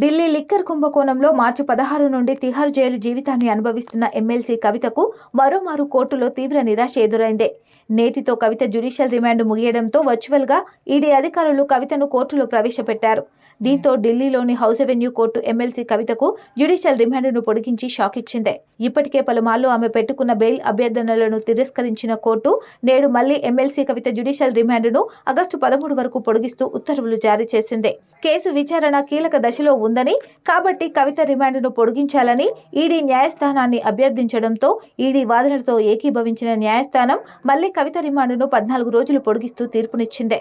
Delhi liquor కుంభకోణంలో మార్చి పదహారు నుండి తిహార్ జైలు జీవితాన్ని అనుభవిస్తున్న ఎమ్మెల్సీ కవితకు మరోమారు కోర్టులో తీవ్ర నిరాశ ఎదురైంది. నేటితో కవిత జ్యుడిషియల్ రిమాండ్ ముగియడంతో వర్చువల్గా ఈడీ అధికారులు కవితను కోర్టులో ప్రవేశపెట్టారు. దీంతో ఢిల్లీలోని హౌస్ అవెన్యూ కోర్టు ఎమ్మెల్సీ కవితకు జ్యుడిషియల్ రిమాండ్ను పొడిగించి షాక్ ఇచ్చింది. ఇప్పటికే పలుమార్లు ఆమె పెట్టుకున్న బెయిల్ అభ్యర్థనలను తిరస్కరించిన కోర్టు నేడు మళ్ళీ ఎమ్మెల్సీ కవిత జ్యుడిషియల్ రిమాండ్ను ఆగస్టు పదమూడు వరకు పొడిగిస్తూ ఉత్తర్వులు జారీ చేసింది. కేసు విచారణ కీలక దశలో ఉందని కాబట్టి కవిత రిమాండ్ను పొడిగించాలని ఈడీ న్యాయస్థానాన్ని అభ్యర్థించడంతో ఈడీ వాదనలతో ఏకీభవించిన న్యాయస్థానం మళ్ళీ కవిత రిమాండ్ను పద్నాలుగు రోజులు పొడిగిస్తూ తీర్పునిచ్చిందే.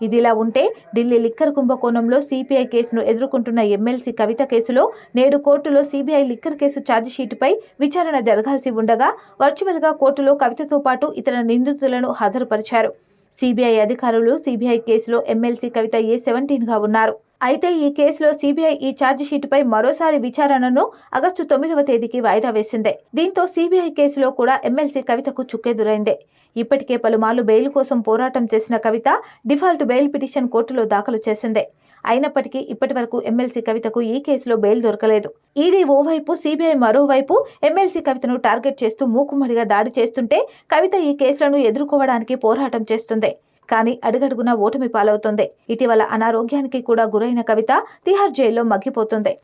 ఇదిలా ఉంటే ఢిల్లీ లిక్కర్ కుంభకోణంలో సిపిఐ కేసును ఎదుర్కొంటున్న ఎమ్మెల్సీ కవిత కేసులో నేడు కోర్టులో సిబిఐ లిక్కర్ కేసు ఛార్జిషీటుపై విచారణ జరగాల్సి ఉండగా వర్చువల్గా కోర్టులో కవితతో పాటు ఇతర నిందితులను హాజరుపరిచారు. సిబిఐ అధికారులు సిబిఐ కేసులో ఎమ్మెల్సీ కవిత ఏ సెవెంటీన్గా ఉన్నారు. అయితే ఈ కేసులో సిబిఐ ఈ ఛార్జిషీటుపై మరోసారి విచారణను ఆగస్టు తొమ్మిదవ తేదీకి వాయిదా వేసింది. దీంతో సిబిఐ కేసులో కూడా ఎమ్మెల్సీ కవితకు చుక్కెదురైంది ఇప్పటికే పలుమార్లు బెయిల్ కోసం పోరాటం చేసిన కవిత డిఫాల్ట్ బెయిల్ పిటిషన్ కోర్టులో దాఖలు చేసింది. అయినప్పటికీ ఇప్పటి వరకు ఎమ్మెల్సీ కవితకు ఈ కేసులో బెయిల్ దొరకలేదు. ఈడీ ఓవైపు సిబిఐ మరోవైపు ఎమ్మెల్సీ కవితను టార్గెట్ చేస్తూ మూకుమ్మడిగా దాడి చేస్తుంటే కవిత ఈ కేసులను ఎదుర్కోవడానికి పోరాటం చేస్తుంది. కానీ అడుగడుగునా ఓటమి పాలవుతుంది. ఇటీవల అనారోగ్యానికి కూడా గురైన కవిత తిహార్ జైల్లో మగ్గిపోతుంది.